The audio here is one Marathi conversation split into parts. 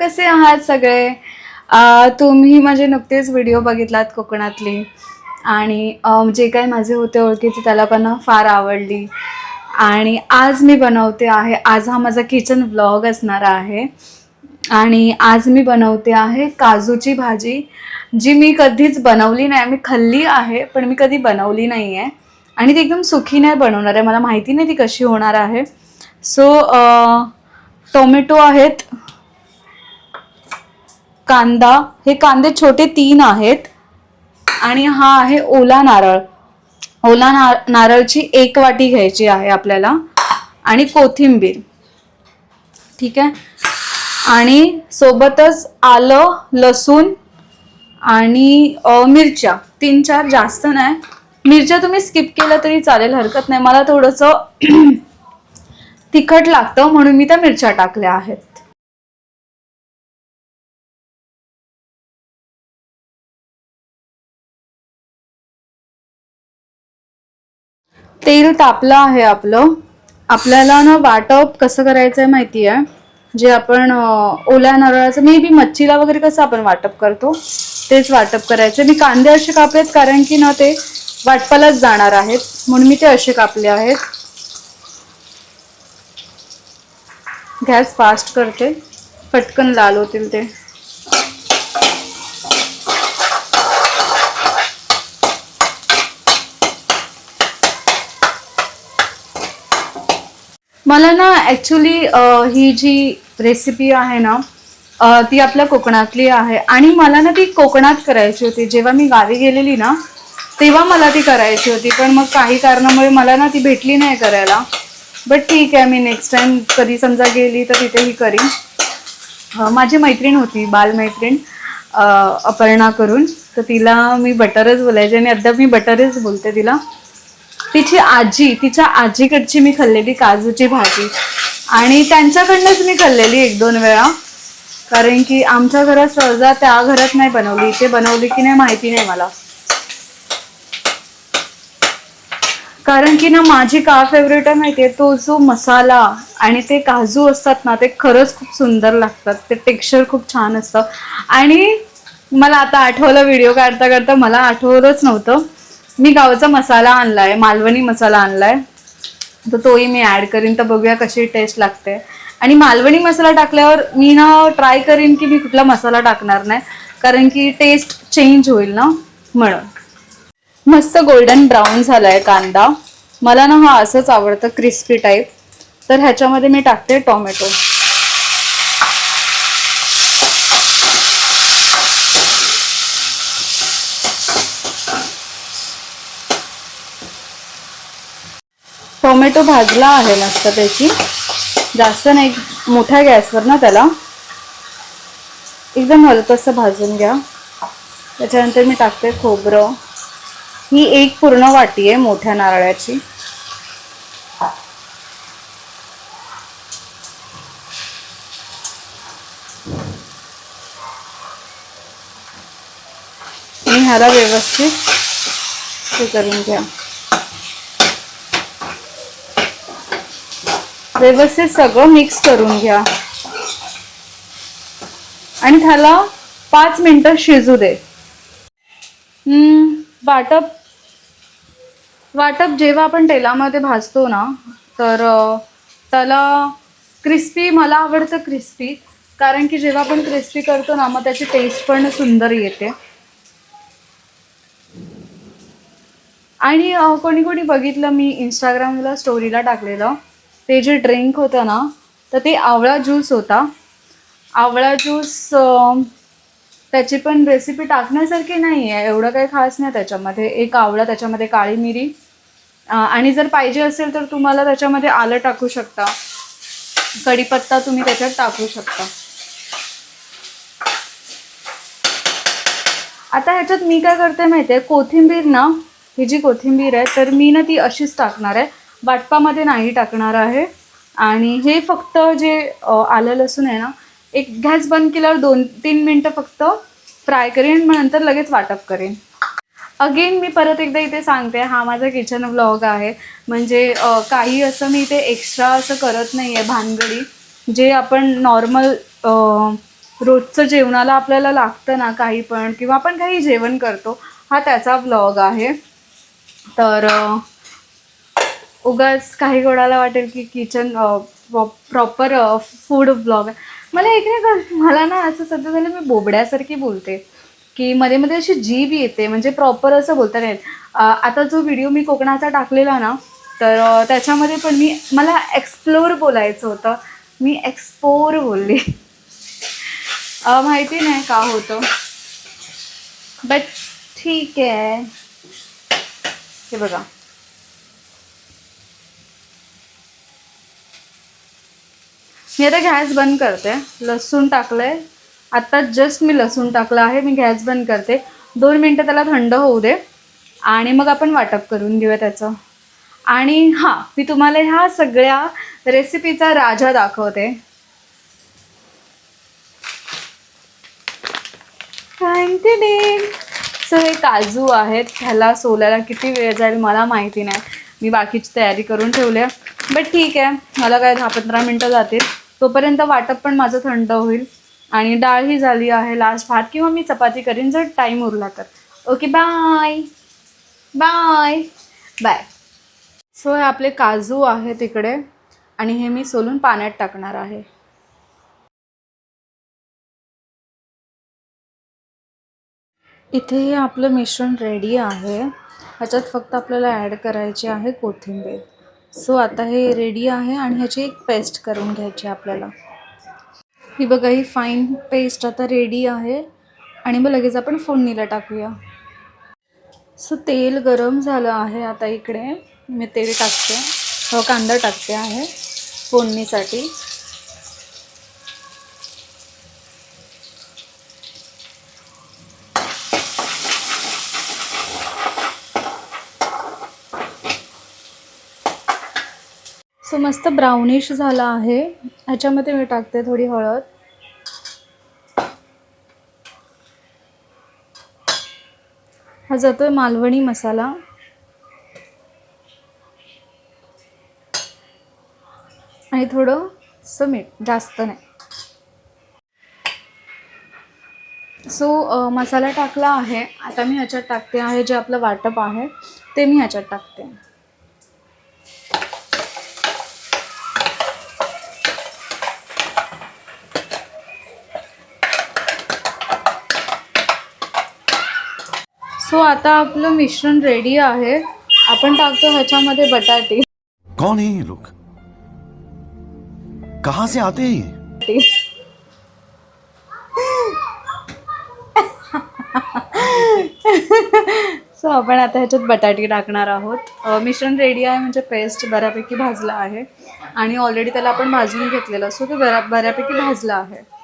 कसे आहात सगळे? तुम्ही माझे नुकतेच व्हिडिओ बघितलात कोकणातली. आणि जे काही माझे होते ओळखीचे त्याला पण फार आवडली. आणि आज मी बनवते आहे आज हा माझा किचन व्लॉग असणार आहे. आणि आज मी बनवते आहे काजूची भाजी जी मी कधीच बनवली नाही. मी खाल्ली आहे पण मी कधी बनवली नाही आहे आणि ती एकदम सुखी नाही बनवणार आहे. मला माहिती नाही ती कशी होणार आहे. सो टोमॅटो आहेत. कांदा हे कांदे छोटे तीन आहेत. आणि हा आहे ओला नारळ. ओला नार नारळची एक वाटी घ्यायची आहे आपल्याला. आणि कोथिंबीर. ठीक आहे? आणि सोबतच आलं लसूण आणि मिरच्या. तीन चार जास्त नाही. मिरच्या तुम्ही स्किप केलं तरी चालेल हरकत नाही. मला थोडंसं तिखट लागतं म्हणून मी त्या मिरच्या टाकल्या आहेत. तेल तापलं आहे आपलं. आपल्याला ना वाटप कसं करायचं आहे माहिती आहे जे आपण ओल्या नारळाचं मे बी मच्छीला वगैरे कसं आपण वाटप करतो तेच वाटप करायचं मी कांदे असे कापलेत कारण की ना ते वाटपालाच जाणार आहेत. म्हणून मी ते असे कापले आहेत. गॅस फास्ट करते. पटकन लाल होतील ते. मला ना ॲक्च्युली ही जी रेसिपी आहे ना अ, ती आपल्या कोकणातली आहे. आणि मला ना ती कोकणात करायची होती. जेव्हा मी गावी गेलेली ना तेव्हा मला ती करायची होती. पण मग काही कारणामुळे मला ना ती भेटली नाही करायला. बट ठीक आहे मी नेक्स्ट टाइम कधी समजा गेली तर तिथेही करीन. अ, माझी मैत्रीण होती बालमैत्रीण अ, अपर्णा करून. तर तिला मी बटरच बोलायचे आणि अद्याप मी बटरच बोलते तिला. तिची आजी तिच्या आजीकडची मी खाल्लेली काजूची भाजी. आणि त्यांच्याकडनंच मी खाल्लेली एक दोन वेळा. कारण की आमच्या घरात सहजा त्या घरात नाही बनवली इथे बनवली की नाही माहिती नाही मला. कारण की ना माझी का फेवरेट आहे माहितीये? तो जो मसाला आणि ते काजू असतात ना ते खरंच खूप सुंदर लागतात. ते टेक्स्चर खूप छान असतं. आणि मला आता आठवलं व्हिडिओ काढता करता मला आठवलंच नव्हतं. मी गावचा मसाला आणलाय मालवणी मसाला आणलाय. तर तोही मी ऍड करीन. तर बघूया कशी टेस्ट लागते. आणि मालवणी मसाला टाकल्यावर मी ना ट्राय करीन की मी कुठला मसाला टाकणार नाही. कारण की टेस्ट चेंज होईल ना म्हणून. मस्त गोल्डन ब्राऊन झालाय कांदा. मला ना हा असंच आवडतं क्रिस्पी टाईप तर ह्याच्यामध्ये मी टाकते टोमॅटो टोमॅटो भाजला आहे मस्त त्याची जास्त नाही मोठ्या गॅसवर ना त्याला. एकदम हलकंसं भाजून घ्या. त्याच्यानंतर मी टाकते खोबरं. ही एक पूर्ण वाटी आहे मोठ्या नारळाची. ह्याला व्यवस्थित हे करून घ्या. व्यवस्थित सगळं मिक्स करून घ्या. आणि त्याला पाच मिनिटं शिजू दे. वाटप वाटप जेव्हा आपण तेलामध्ये भाजतो ना तर त्याला क्रिस्पी मला आवडतं क्रिस्पी कारण की जेव्हा आपण क्रिस्पी करतो ना मग त्याची टेस्ट पण सुंदर येते. आणि कोणी कोणी बघितलं मी इंस्टाग्रामला स्टोरीला टाकलेलं. ते जे ड्रिंक होतं ना तर ते आवळा ज्यूस होता. आवळा ज्यूस त्याची पण रेसिपी टाकण्यासारखी नाही आहे एवढं काही खास नाही त्याच्यामध्ये. एक आवळा त्याच्यामध्ये काळी मिरी. आणि जर पाहिजे असेल तर तुम्हाला त्याच्यामध्ये आलं टाकू शकता. कढीपत्ता तुम्ही त्याच्यात टाकू शकता. आता ह्याच्यात मी काय करते माहिती आहे कोथिंबीर ना ही जी कोथिंबीर आहे तर मी ना ती अशीच टाकणार आहे. वाटपामध्ये नाही टाकणार आहे. आणि हे फक्त जे आलं लसूण आहे ना एक गॅस बंद केल्यावर दोन तीन मिनटं फक्त फ्राय करेन मग नंतर लगेच वाटप करेन. अगेन मी परत एकदा इथे सांगते हा माझा किचन व्लॉग आहे. म्हणजे काही असं मी इथे एक्स्ट्रा असं करत नाही आहे भानगडी. जे आपण नॉर्मल रोजचं जेवणाला आपल्याला लागतं ना काही पण किंवा आपण काही जेवण करतो हा त्याचा व्लॉग आहे. तर उगाच काही कोणाला वाटेल की किचन प्रॉपर फूड ब्लॉग मला एक नाही मला ना असं सध्या झालं मी बोबड्यासारखी बोलते. की मध्ये मध्ये अशी जीभ येते म्हणजे प्रॉपर असं बोलता नाही येत. आता जो व्हिडिओ मी कोकणाचा टाकलेला ना तर त्याच्यामध्ये पण मी मला एक्सप्लोर बोलायचं होतं. मी एक्सपोर बोलली. माहिती नाही का होतं. बट ठीक आहे. हे बघा. मी आता गॅस बंद करते. लसूण टाकलंय. आत्ता जस्ट मी लसूण टाकलं आहे. मी गॅस बंद करते. दोन मिनटं त्याला थंड होऊ दे. आणि मग आपण वाटप करून घेऊया त्याचं. आणि हां मी तुम्हाला ह्या सगळ्या रेसिपीचा राजा दाखवते. सो हे काजू आहेत. ह्याला सोल्याला किती वेळ जाईल मला माहिती नाही. मी बाकीची तयारी करून ठेवली आहे. बट ठीक आहे. मला काय दहा पंधरा मिनटं जातील. तोपर्यंत वाटप पण माझं थंड होईल. आणि डाळ ही झाली आहे लास्ट भात किंवा मी चपाती करीन जर टाईम उरला तर. Okay bye bye bye so हे आपले काजू आहे तिकडे आणि हे मी सोलून पाण्यात टाकणार आहे. इथे हे आपलं मिश्रण रेडी आहे. ह्याच्यात फक्त आपल्याला ॲड करायची आहे कोथिंबीर. सो आता हे रेडी आहे आणि ह्याची एक पेस्ट करून घ्यायची आहे आपल्याला. ही बघा ही फाईन पेस्ट आता रेडी आहे. आणि मग लगेच आपण फोडणीला टाकूया. सो तेल गरम झालं आहे आता इकडे. मी तेल टाकते. हो कांदा टाकते आहे फोडणीसाठी. मस्त ब्राउनिश झाला आहे. ह्याच्यामध्ये मी टाकते थोडी हळद. हा जातोय मालवणी मसाला. आणि थोडं असं मीठ जास्त नाही. सो मसाला टाकला आहे. आता मी ह्याच्यात टाकते आहे जे आपलं वाटप आहे ते मी ह्याच्यात टाकते. सो आता आपलं मिश्रण रेडी आहे. आपण टाकतो ह्याच्यामध्ये बटाटे. कौन है ये लोग? कहां से आते हैं ये? सो आपण आता ह्याच्यात बटाटे टाकणार आहोत. अ, मिश्रण रेडी आहे म्हणजे पेस्ट बऱ्यापैकी भाजला आहे. आणि ऑलरेडी त्याला आपण भाजून घेतलेलं. असो ते बऱ्या बऱ्यापैकी भाजलं आहे.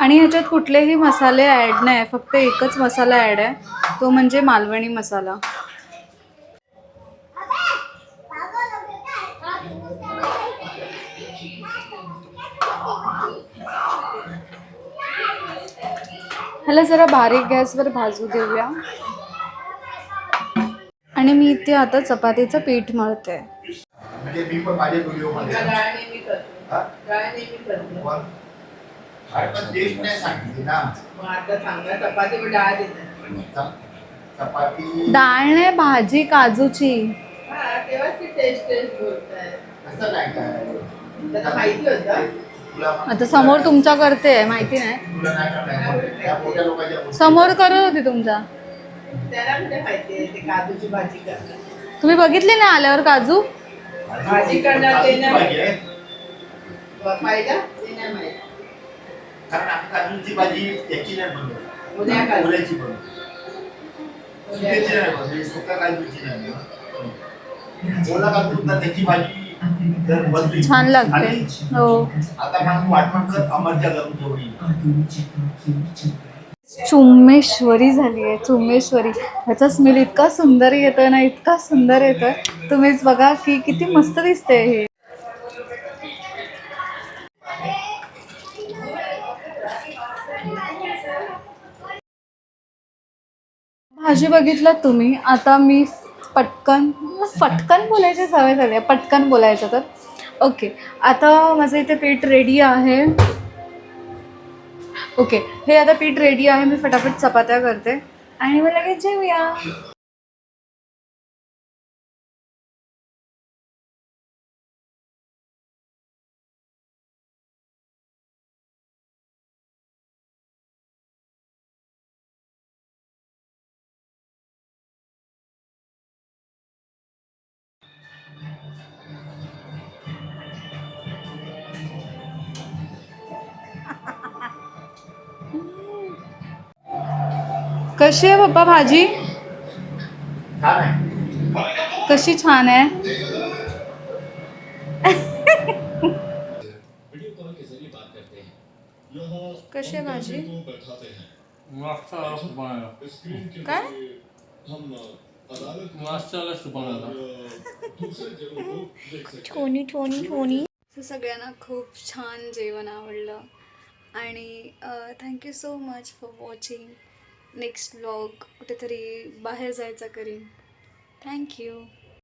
आणि ह्याच्यात कुठलेही मसाले ॲड नाही. फक्त एकच मसाला ॲड आहे. तो म्हणजे मालवणी मसाला. ह्याला जरा बारीक गॅसवर भाजू देऊया. आणि मी इथे आता चपातीचं पीठ मळते. अरे पण टेस्ट नाही सांगितली ना. मग आता सांगा चपाती मी डाळ देते च- चपाती डाळ नाही भाजी काजूची. हा तेव्हाच ती टेस्ट टेस्ट बोलताय. असं नाही काय. त्याला माहिती होतं. तुला आता समोर तुमच्या करते माहिती नाही. तुला नाही करणार त्या मोठ्या लोकांच्या गोष्टी- समोर करत होती तुमच्या. त्याला कुठे माहिती आहे? ते काजूची भाजी करतात. तुम्ही बघितली ना आल्यावर काजू? भाजी करणार ते नाही. ते नाही माहिती. कारण आम्ही भाजी याची नाही बनवत बनवतो नाही सुका नाही. ओला त्याची भाजी छान लागते. हो. चुम्मेश्वरी झाली आहे चुम्मेश्वरी. ह्याचा स्मेल इतका सुंदर येतोय ना इतका सुंदर येतोय. तुम्हीच बघा की किती मस्त दिसते हे. अशी बघितलं तुम्ही. आता मी पटकन पटकन बोलायची सवय झाली आहे. पटकन बोलायचं तर. ओके आता माझं इथे पीठ रेडी आहे. ओके हे आता पीठ रेडी आहे. मी फटाफट चपात्या करते. आणि मग लगेच जेऊया. कशी आहे पप्पा भाजी? कशी छान आहे? कशी आहे भाजी? काय? ठोनी ठोनी ठोनी सगळ्यांना खूप छान जेवण आवडलं. आणि thank you so much for watching next vlog कुठेतरी बाहेर जायचा करीन. थँक्यू